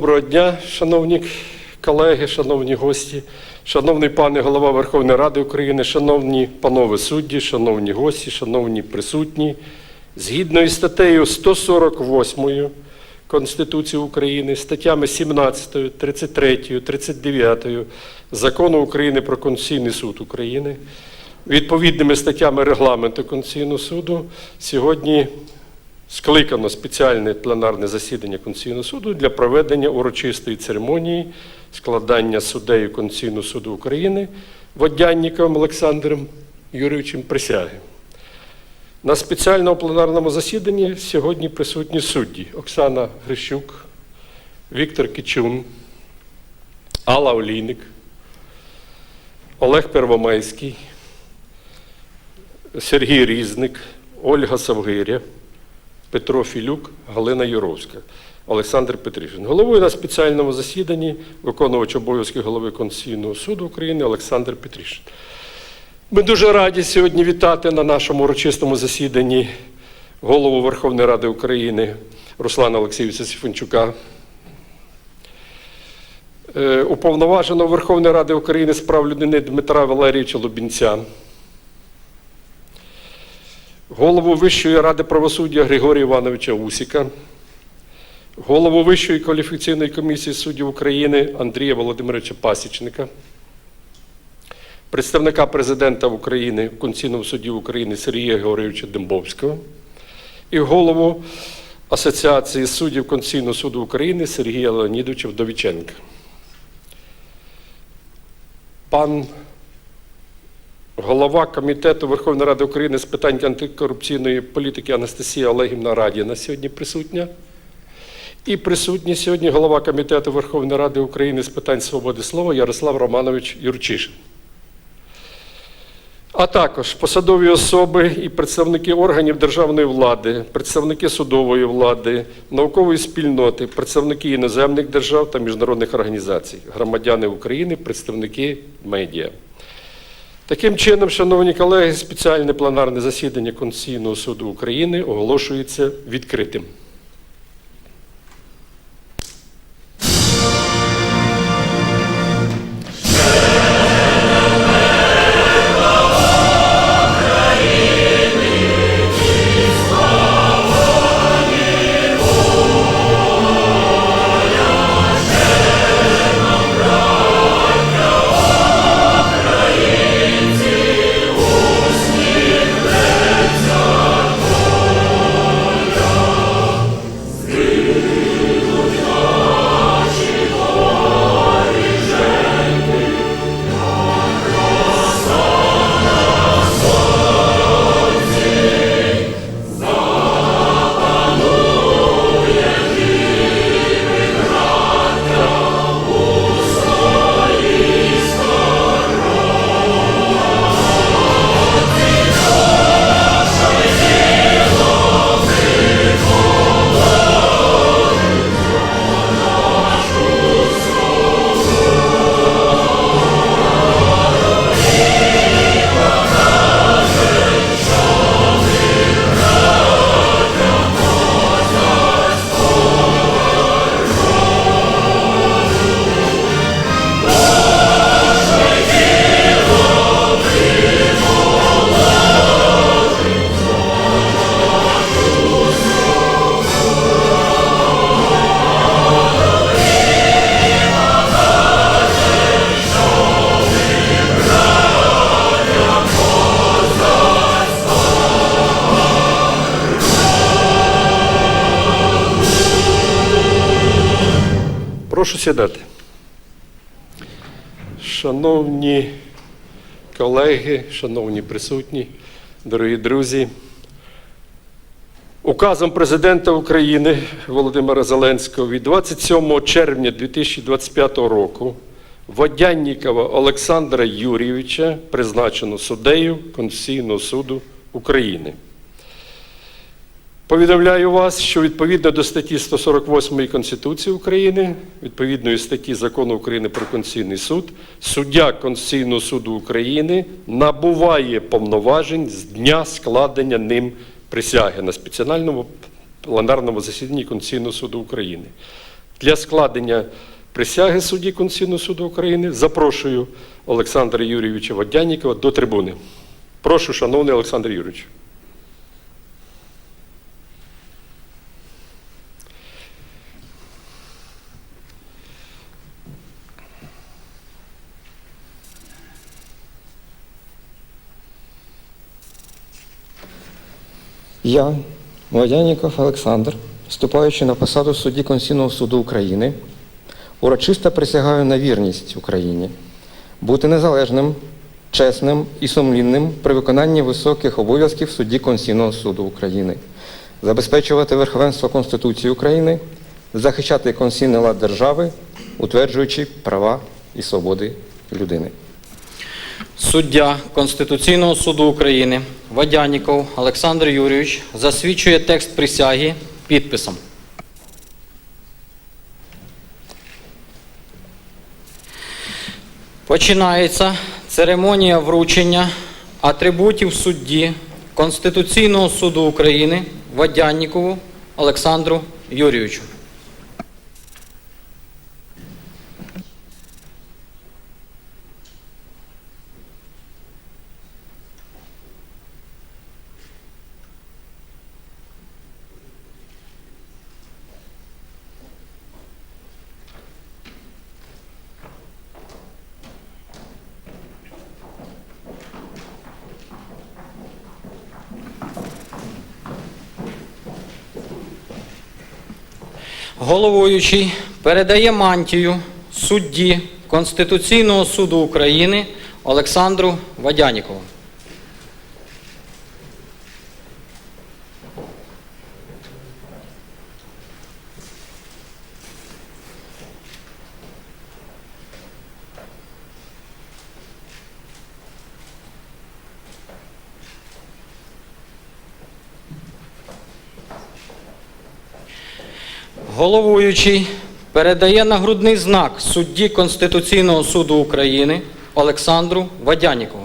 Доброго дня, шановні колеги, шановні гості, шановний пане голова Верховної Ради України, шановні панове судді, шановні гості, шановні присутні. Згідно із статтею 148 Конституції України, статтями 17, 33, 39 Закону України про Конституційний суд України, відповідними статтями Регламенту Конституційного суду, сьогодні скликано спеціальне пленарне засідання Конституційного суду для проведення урочистої церемонії складання суддею Конституційного суду України Водянніковим Олександром Юрійовичем присяги. На спеціальному пленарному засіданні сьогодні присутні судді Оксана Грищук, Віктор Кичун, Алла Олійник, Олег Первомайський, Сергій Різник, Ольга Савгиря, Петро Філюк, Галина Юровська, Олександр Петришин. Головою на спеціальному засіданні виконувач обов'язки голови Конституційного суду України Олександр Петришин. Ми дуже раді сьогодні вітати на нашому урочистому засіданні голову Верховної Ради України Руслана Олексійовича Сіфончука, е, уповноваженого Верховної Ради України з прав людини Дмитра Валерійовича Лубінця, голову Вищої ради правосуддя Григорія Івановича Усіка, голову Вищої кваліфікаційної комісії суддів України Андрія Володимировича Пасічника, представника президента України в Конституційному суді України Сергія Георгійовича Дембовського і голову Асоціації суддів Конституційного суду України Сергія Леонідовича Вдовіченка. Пан голова Комітету Верховної Ради України з питань антикорупційної політики Анастасія Олегівна Радіна сьогодні присутня. І присутній сьогодні голова Комітету Верховної Ради України з питань свободи слова Ярослав Романович Юрчишин. А також посадові особи і представники органів державної влади, представники судової влади, наукової спільноти, представники іноземних держав та міжнародних організацій, громадяни України, представники медіа. Таким чином, шановні колеги, спеціальне пленарне засідання Конституційного суду України оголошується відкритим. Сідати. Шановні колеги, шановні присутні, дорогі друзі, Указом президента України Володимира Зеленського від 27 червня 2025 року Водяннікова Олександра Юрійовича призначено суддею Конституційного суду України. Повідомляю вас, що відповідно до статті 148 Конституції України, відповідної статті Закону України про Конституційний суд, суддя Конституційного суду України набуває повноважень з дня складення ним присяги на спеціальному пленарному засіданні Конституційного суду України. Для складення присяги судді Конституційного суду України запрошую Олександра Юрійовича Водянікова до трибуни. Прошу, шановний Олександр Юрійович. Я, Младяніков Олександр, вступаючи на посаду судді Конституційного суду України, урочисто присягаю на вірність Україні, бути незалежним, чесним і сумлінним при виконанні високих обов'язків судді Конституційного суду України, забезпечувати верховенство Конституції України, захищати конституційний лад держави, утверджуючи права і свободи людини. Суддя Конституційного суду України Водяніков Олександр Юрійович засвідчує текст присяги підписом. Починається церемонія вручення атрибутів судді Конституційного суду України Водяннікову Олександру Юрійовичу. Головуючий передає мантію судді Конституційного суду України Олександру Водянікову. Головуючий передає нагрудний знак судді Конституційного суду України Олександру Водянікову.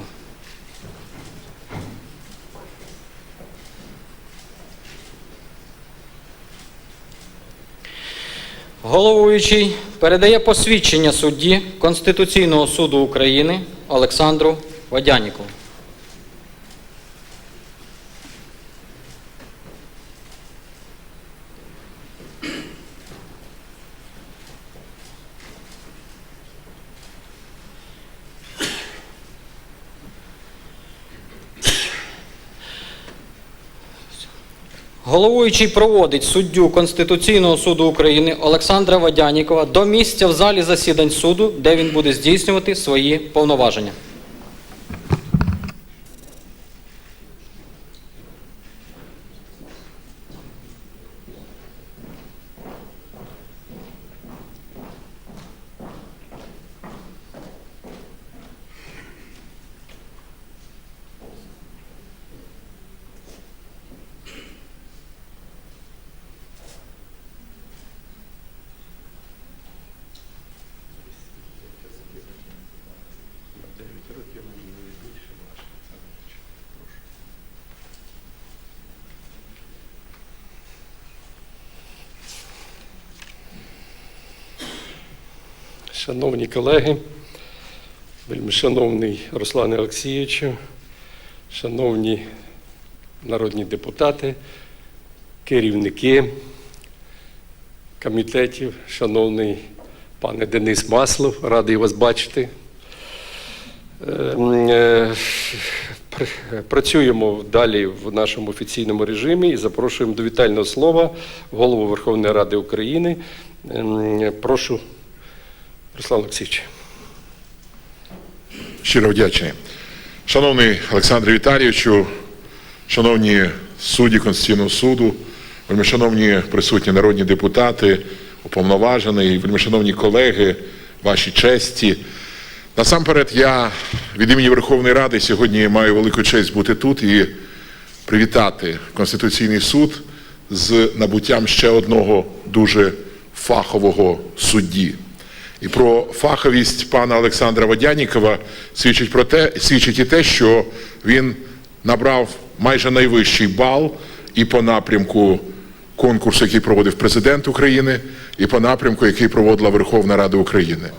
Головуючий передає посвідчення судді Конституційного суду України Олександру Водянікову. Головуючий проводить суддю Конституційного суду України Олександра Водянікова до місця в залі засідань суду, де він буде здійснювати свої повноваження. Шановні колеги, вельми шановний Руслане Олексійовичу, шановні народні депутати, керівники комітетів, шановний пане Денис Маслов, радий вас бачити. Е, е, пр- Працюємо далі в нашому офіційному режимі і запрошуємо до вітального слова голову Верховної Ради України. Ем, Прошу, Руслан Олексійович. Щиро вдячний. Шановний Олександре Віталійовичу, шановні судді Конституційного суду, вельмишановні присутні народні депутати, уповноважені, вельмишановні колеги, ваші честі. Насамперед, я від імені Верховної Ради сьогодні маю велику честь бути тут і привітати Конституційний суд з набуттям ще одного дуже фахового судді. І про фаховість пана Олександра Водянікова свідчить про те, свідчить і те, що він набрав майже найвищий бал і по напрямку конкурсу, який проводив президент України, і по напрямку, який проводила Верховна Рада України.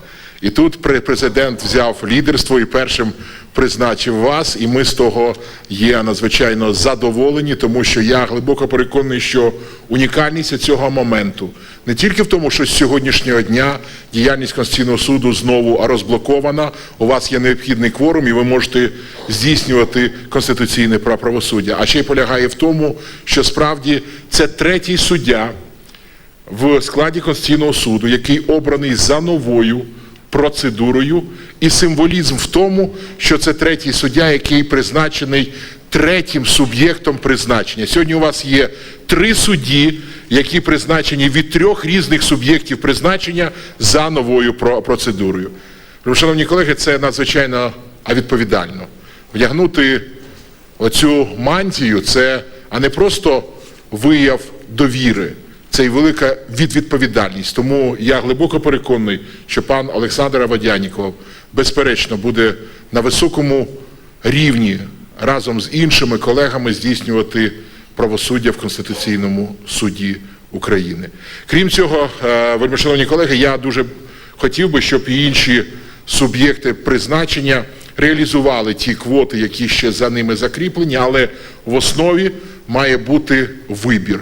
І тут пре- президент взяв лідерство і першим призначив вас, і ми з того є надзвичайно задоволені, тому що я глибоко переконаний, що унікальність цього моменту не тільки в тому, що з сьогоднішнього дня діяльність Конституційного суду знову розблокована, у вас є необхідний кворум, і ви можете здійснювати конституційне право- правосуддя, а ще й полягає в тому, що справді це третій суддя в складі Конституційного суду, який обраний за новою процедурою, і символізм в тому, що це третій суддя, який призначений третім суб'єктом призначення. Сьогодні у вас є три судді, які призначені від трьох різних суб'єктів призначення за новою про- процедурою. Шановні колеги, це надзвичайно відповідально. Вдягнути оцю мантію це а не просто вияв довіри, це й велика відвідповідальність. Тому я глибоко переконаний, що пан Олександр Авадяніков безперечно буде на високому рівні разом з іншими колегами здійснювати правосуддя в Конституційному суді України. Крім цього, е, вельмишановні колеги, я дуже хотів би, щоб і інші суб'єкти призначення реалізували ті квоти, які ще за ними закріплені, але в основі має бути вибір.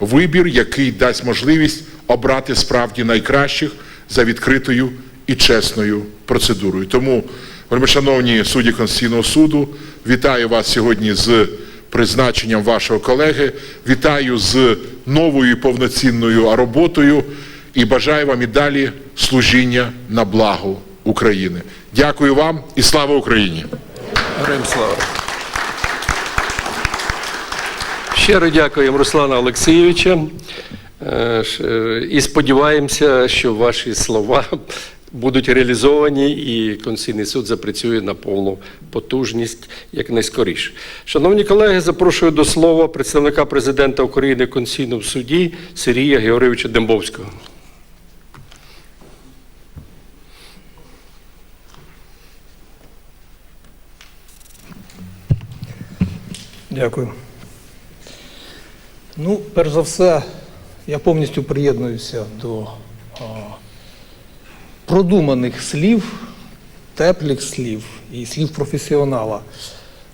Вибір, який дасть можливість обрати справді найкращих за відкритою і чесною процедурою. Тому, вельмишановні судді Конституційного суду, вітаю вас сьогодні з призначенням вашого колеги, вітаю з новою повноцінною роботою і бажаю вам і далі служіння на благо України. Дякую вам і слава Україні! Героям слава. Щиро дякуємо Руслана Олексійовича. Е, е, І сподіваємося, що ваші слова будуть реалізовані і Конституційний суд запрацює на повну потужність якнайскоріше. Шановні колеги, запрошую до слова представника президента України в Конституційному суді Сергія Георгійовича Дембовського. Дякую. Ну, перш за все, я повністю приєднуюся до а, продуманих слів, теплих слів і слів професіонала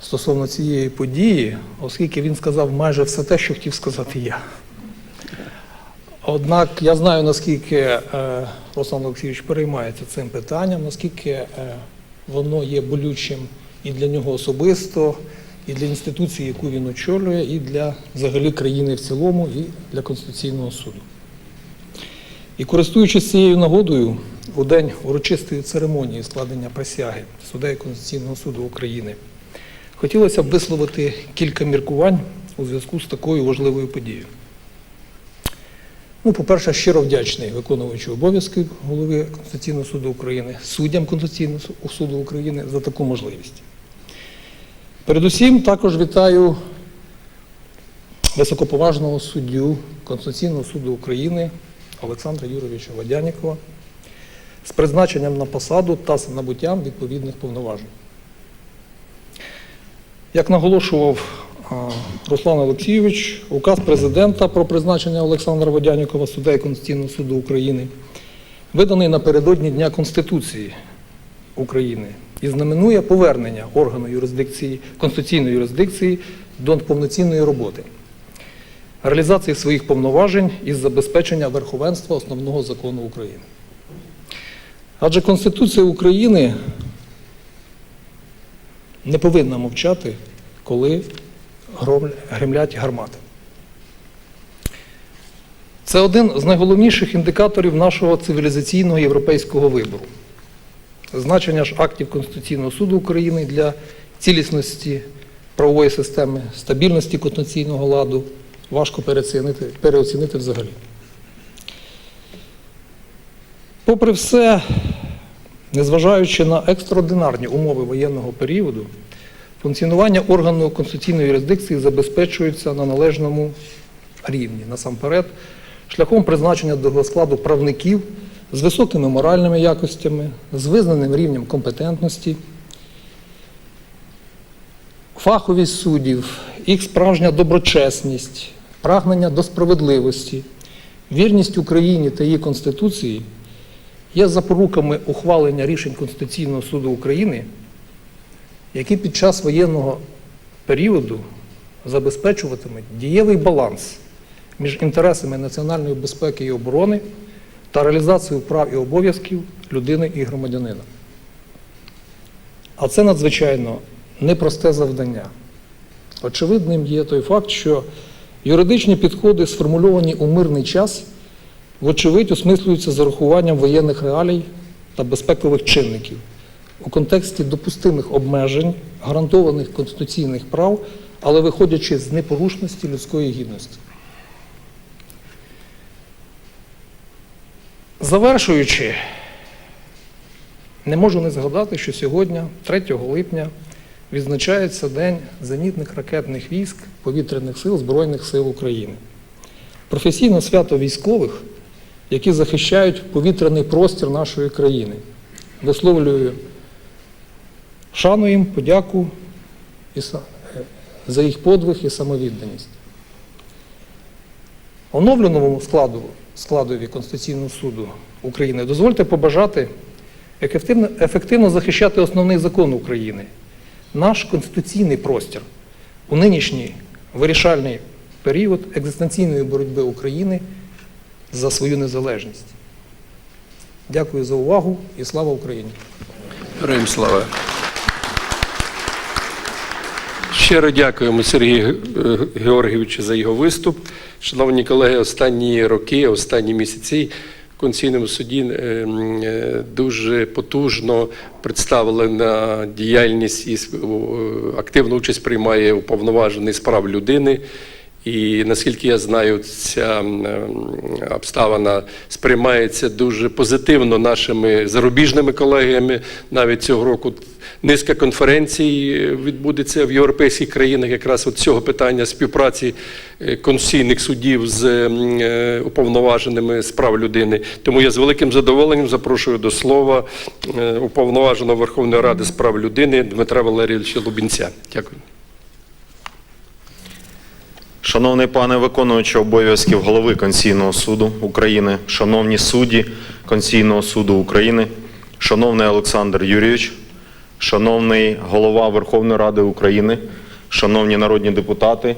стосовно цієї події, оскільки він сказав майже все те, що хотів сказати я. Однак я знаю, наскільки е, Руслан Олексійович переймається цим питанням, наскільки е, воно є болючим і для нього особисто, і для інституції, яку він очолює, і для взагалі країни в цілому, і для Конституційного суду. І користуючись цією нагодою, у день урочистої церемонії складення присяги суддею Конституційного суду України, хотілося б висловити кілька міркувань у зв'язку з такою важливою подією. Ну, по-перше, щиро вдячний виконувачу обов'язки голови Конституційного суду України, суддям Конституційного суду України за таку можливість. Передусім також вітаю високоповажного суддю Конституційного суду України Олександра Юровича Водянікова з призначенням на посаду та з набуттям відповідних повноважень. Як наголошував Руслан Олексійович, указ президента про призначення Олександра Водянікова суддею Конституційного суду України виданий напередодні Дня Конституції України і знаменує повернення органу юрисдикції, конституційної юрисдикції до повноцінної роботи, реалізації своїх повноважень із забезпечення верховенства основного закону України. Адже Конституція України не повинна мовчати, коли гремлять гармати. Це один з найголовніших індикаторів нашого цивілізаційного європейського вибору. Значення ж актів Конституційного суду України для цілісності правової системи, стабільності конституційного ладу важко переоцінити, переоцінити взагалі. Попри все, незважаючи на екстраординарні умови воєнного періоду, функціонування органу конституційної юрисдикції забезпечується на належному рівні. Насамперед, шляхом призначення до складу правників з високими моральними якостями, з визнаним рівнем компетентності, фаховість суддів, їх справжня доброчесність, прагнення до справедливості, вірність Україні та її Конституції є запоруками ухвалення рішень Конституційного суду України, які під час воєнного періоду забезпечуватимуть дієвий баланс між інтересами національної безпеки і оборони та реалізацією прав і обов'язків людини і громадянина. А це надзвичайно непросте завдання. Очевидним є той факт, що юридичні підходи, сформульовані у мирний час, вочевидь осмислюються з урахуванням воєнних реалій та безпекових чинників у контексті допустимих обмежень, гарантованих конституційних прав, але виходячи з непорушності людської гідності. Завершуючи, не можу не згадати, що сьогодні, 3 липня, відзначається День зенітних ракетних військ Повітряних сил Збройних сил України. Професійне свято військових, які захищають повітряний простір нашої країни. Висловлюю шану їм, подяку за їх подвиг і самовідданість. Оновленому складу, складові Конституційного суду України дозвольте побажати ефективно, ефективно захищати основний закон України, наш конституційний простір у нинішній вирішальний період екзистенційної боротьби України за свою незалежність. Дякую за увагу і слава Україні! Героям слава. Щиро дякуємо Сергію е, Георгійовичу за його виступ. Шановні колеги, останні роки, останні місяці в Конституційному суді е, е, дуже потужно представлена діяльність і активну участь приймає уповноважений з прав людини. І наскільки я знаю, ця обставина сприймається дуже позитивно нашими зарубіжними колегами. Навіть цього року низка конференцій відбудеться в європейських країнах якраз от цього питання співпраці е, конституційних судів з е, уповноваженими з прав людини. Тому я з великим задоволенням запрошую до слова е, уповноваженого Верховної Ради з прав людини Дмитра Валерійовича Лубінця. Дякую. Шановний пане виконуючий обов'язків голови Конституційного суду України, шановні судді Конституційного суду України, шановний Олександр Юрійович, шановний голова Верховної Ради України, шановні народні депутати,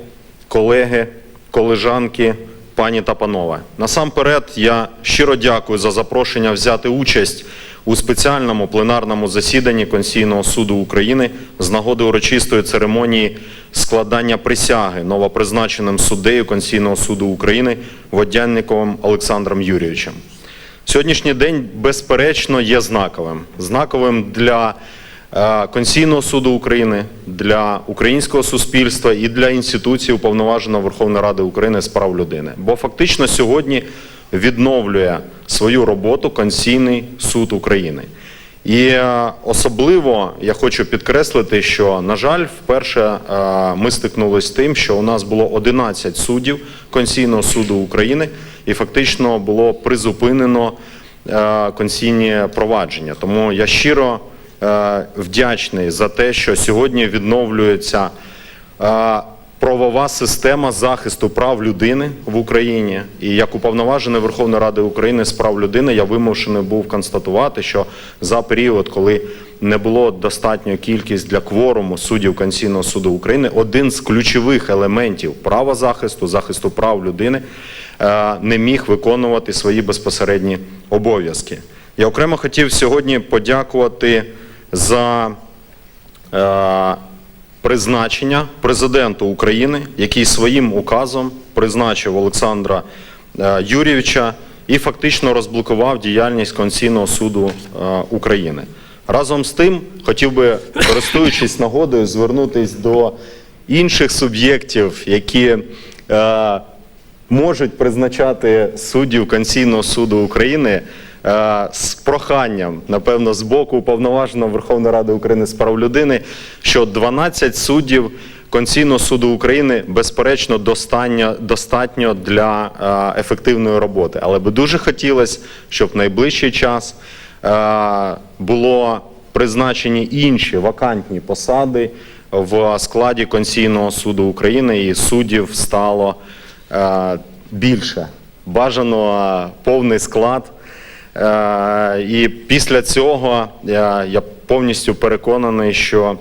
колеги, колежанки, пані та панове. Насамперед, я щиро дякую за запрошення взяти участь у спеціальному пленарному засіданні Конституційного суду України з нагоди урочистої церемонії складання присяги новопризначеним суддею Конституційного суду України Водянниковим Олександром Юрійовичем. Сьогоднішній день, безперечно, є знаковим. Знаковим для е, Конституційного суду України, для українського суспільства і для інституції уповноваженого Верховної Ради України з прав людини. Бо фактично сьогодні відновлює свою роботу Конституційний суд України. І е, особливо я хочу підкреслити, що, на жаль, вперше е, ми стикнулися з тим, що у нас було 11 суддів Конституційного суду України, і фактично було призупинено е, конституційні провадження. Тому я щиро вдячний за те, що сьогодні відновлюється правова система захисту прав людини в Україні. І як уповноважений Верховної Ради України з прав людини, я вимушений був констатувати, що за період, коли не було достатньої кількість для кворуму суддів Конституційного суду України, один з ключових елементів права захисту, захисту прав людини, е, не міг виконувати свої безпосередні обов'язки. Я окремо хотів сьогодні подякувати за е, призначення президенту України, який своїм указом призначив Олександра е, Юрійовича і фактично розблокував діяльність Конституційного суду е, України. Разом з тим, хотів би, користуючись нагодою, звернутися до інших суб'єктів, які е, можуть призначати суддів Конституційного суду України з проханням, напевно, з боку уповноваженого Верховної Ради України з прав людини, що 12 суддів Конституційного суду України безперечно достатньо, достатньо для е, ефективної роботи. Але би дуже хотілося, щоб в найближчий час е, було призначені інші вакантні посади в складі Конституційного суду України, і суддів стало е, більше. Бажано е, повний склад. Е, І після цього я, я повністю переконаний, що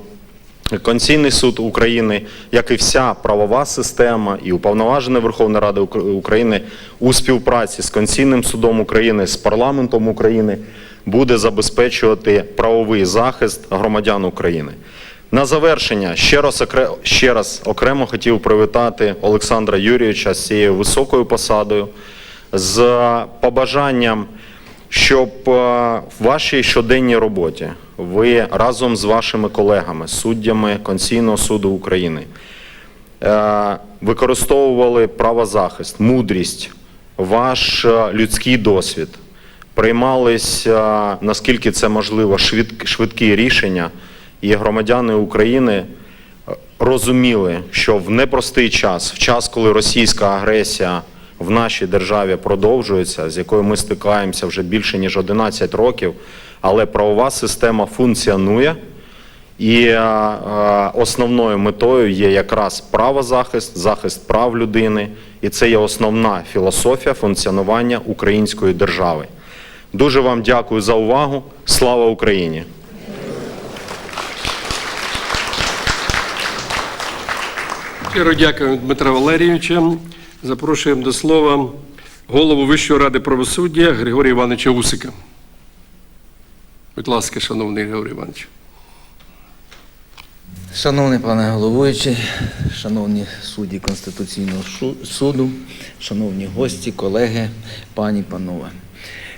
Конституційний суд України, як і вся правова система, і уповноважена Верховна Рада України у співпраці з Конституційним судом України, з парламентом України буде забезпечувати правовий захист громадян України. На завершення ще раз, ще раз окремо хотів привітати Олександра Юрійовича з цією високою посадою, з побажанням щоб е, в вашій щоденній роботі ви разом з вашими колегами, суддями Конституційного суду України, е, використовували правозахист, мудрість, ваш е, людський досвід, приймались, е, наскільки це можливо, швидкі рішення, і громадяни України розуміли, що в непростий час, в час, коли російська агресія в нашій державі продовжується, з якою ми стикаємося вже більше ніж 11 років, але правова система функціонує. І е, е, основною метою є якраз правозахист, захист прав людини, і це є основна філософія функціонування української держави. Дуже вам дякую за увагу. Слава Україні! Дякую Дмитра Валерійовича. Запрошуємо до слова голову Вищої ради правосуддя Григорія Івановича Усика. Будь ласка, шановний Григорій Іванович. Шановний пане головуючий, шановні судді Конституційного суду, шановні гості, колеги, пані, панове.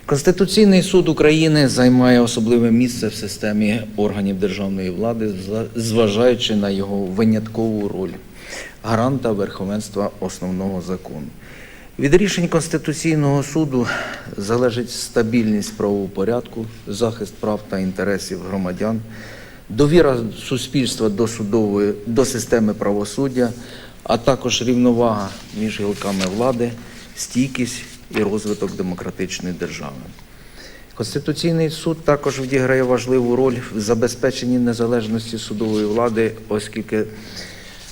Конституційний суд України займає особливе місце в системі органів державної влади, зважаючи на його виняткову роль гаранта верховенства основного закону. Від рішень Конституційного суду залежить стабільність правового порядку, захист прав та інтересів громадян, довіра суспільства до судової до системи правосуддя, а також рівновага між гілками влади, стійкість і розвиток демократичної держави. Конституційний суд також відіграє важливу роль в забезпеченні незалежності судової влади, оскільки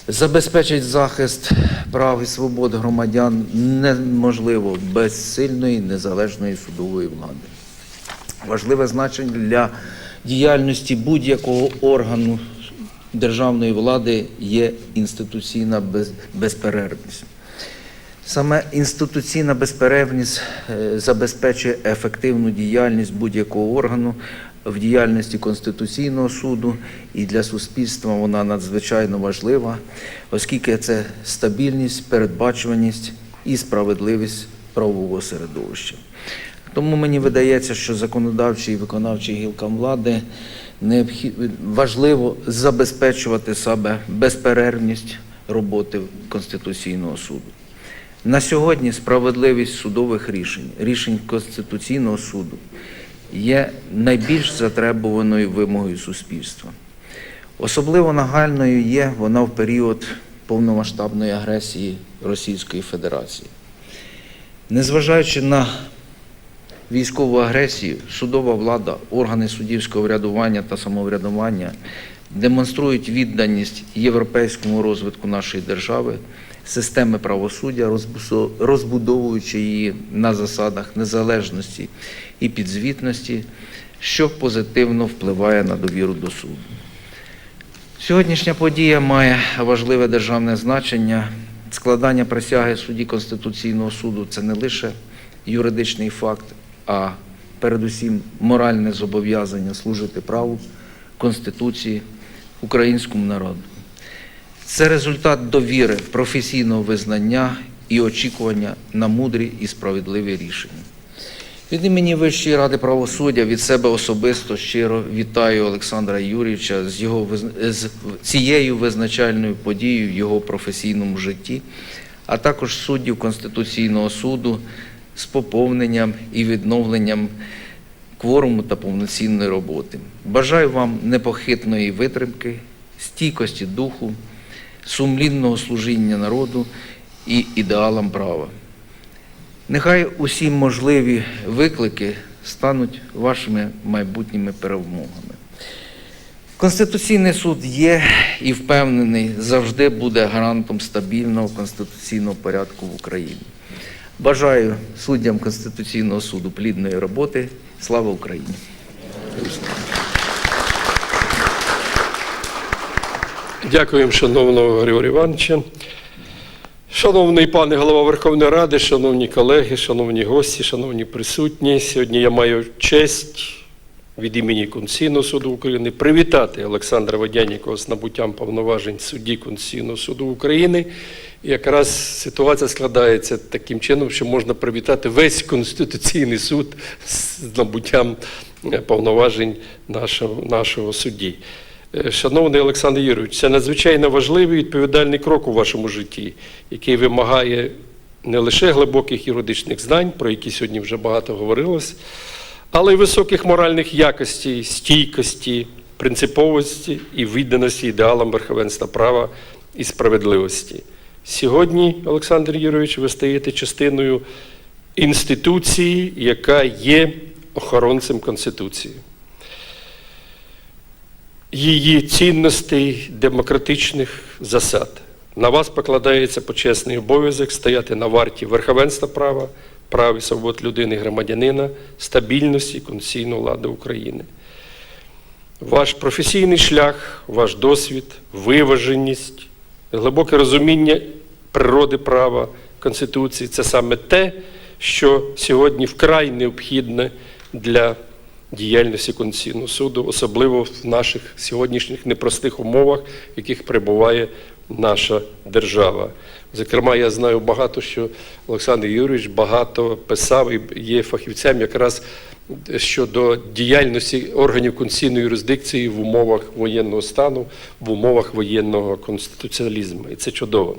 забезпечить захист прав і свобод громадян неможливо без сильної незалежної судової влади. Важливе значення для діяльності будь-якого органу державної влади є інституційна без- безперервність. Саме інституційна безперервність е, забезпечує ефективну діяльність будь-якого органу в діяльності Конституційного суду, і для суспільства вона надзвичайно важлива, оскільки це стабільність, передбачуваність і справедливість правового середовища. Тому мені видається, що законодавчій і виконавчій гілкам влади необхід- важливо забезпечувати себе безперервність роботи Конституційного суду. На сьогодні справедливість судових рішень, рішень Конституційного суду є найбільш затребуваною вимогою суспільства. Особливо нагальною є вона в період повномасштабної агресії Російської Федерації. Незважаючи на військову агресію, судова влада, органи суддівського врядування та самоврядування демонструють відданість європейському розвитку нашої держави, системи правосуддя, розбудовуючи її на засадах незалежності і підзвітності, що позитивно впливає на довіру до суду. Сьогоднішня подія має важливе державне значення. Складання присяги судді Конституційного суду це не лише юридичний факт, а передусім моральне зобов'язання служити праву, Конституції, українському народу. Це результат довіри, професійного визнання і очікування на мудрі і справедливі рішення. Від імені Вищої ради правосуддя від себе особисто щиро вітаю Олександра Юрійовича з його з цією визначальною подією в його професійному житті, а також суддів Конституційного суду з поповненням і відновленням кворуму та повноцінної роботи. Бажаю вам непохитної витримки, стійкості духу, сумлінного служіння народу і ідеалам права. Нехай усі можливі виклики стануть вашими майбутніми перемогами. Конституційний суд є і впевнений, завжди буде гарантом стабільного конституційного порядку в Україні. Бажаю суддям Конституційного суду плідної роботи. Слава Україні! Дякуємо, шановного Григорія Івановича. Шановний пане голова Верховної Ради, шановні колеги, шановні гості, шановні присутні. Сьогодні я маю честь від імені Конституційного суду України привітати Олександра Водянікова з набуттям повноважень судді Конституційного суду України. І якраз ситуація складається таким чином, що можна привітати весь Конституційний суд з набуттям повноважень нашого, нашого судді. Е, Шановний Олександр Юрійович, це надзвичайно важливий відповідальний крок у вашому житті, який вимагає не лише глибоких юридичних знань, про які сьогодні вже багато говорилось, але й високих моральних якостей, стійкості, принциповості і відданості ідеалам верховенства права і справедливості. Сьогодні, Олександр Юрійович, ви стаєте частиною інституції, яка є охоронцем Конституції її цінностей, демократичних засад. На вас покладається почесний обов'язок стояти на варті верховенства права, прав і свобод людини громадянина, стабільності конституційної влади України. Ваш професійний шлях, ваш досвід, виваженість, глибоке розуміння природи права, Конституції це саме те, що сьогодні вкрай необхідне для діяльності Конституційного суду, особливо в наших сьогоднішніх непростих умовах, в яких перебуває наша держава. Зокрема, я знаю багато, що Олександр Юрійович багато писав і є фахівцем якраз щодо діяльності органів конституційної юрисдикції в умовах воєнного стану, в умовах воєнного конституціалізму. І це чудово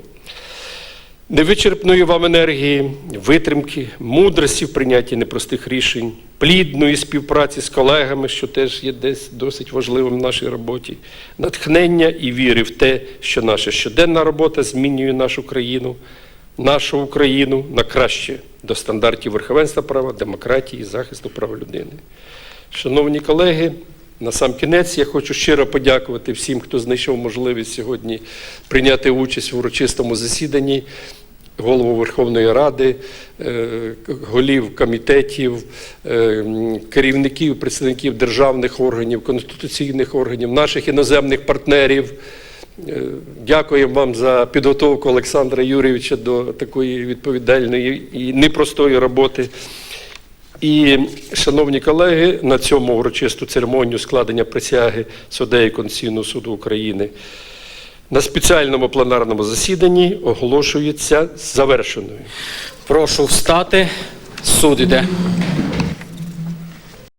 невичерпної вам енергії, витримки, мудрості в прийнятті непростих рішень, плідної співпраці з колегами, що теж є десь досить важливим в нашій роботі, натхнення і віри в те, що наша щоденна робота змінює нашу країну, нашу Україну на краще до стандартів верховенства права, демократії захисту прав людини. Шановні колеги, на сам кінець я хочу щиро подякувати всім, хто знайшов можливість сьогодні прийняти участь в урочистому засіданні. Голову Верховної Ради, е, голів комітетів, е, керівників, представників державних органів, конституційних органів, наших іноземних партнерів. Е, Дякуємо вам за підготовку Олександра Юрійовича до такої відповідальної і непростої роботи. І, шановні колеги, на цьому урочисту церемонію складення присяги суддеї Конституційного суду України на спеціальному пленарному засіданні оголошується завершеною. Прошу встати. Суд іде.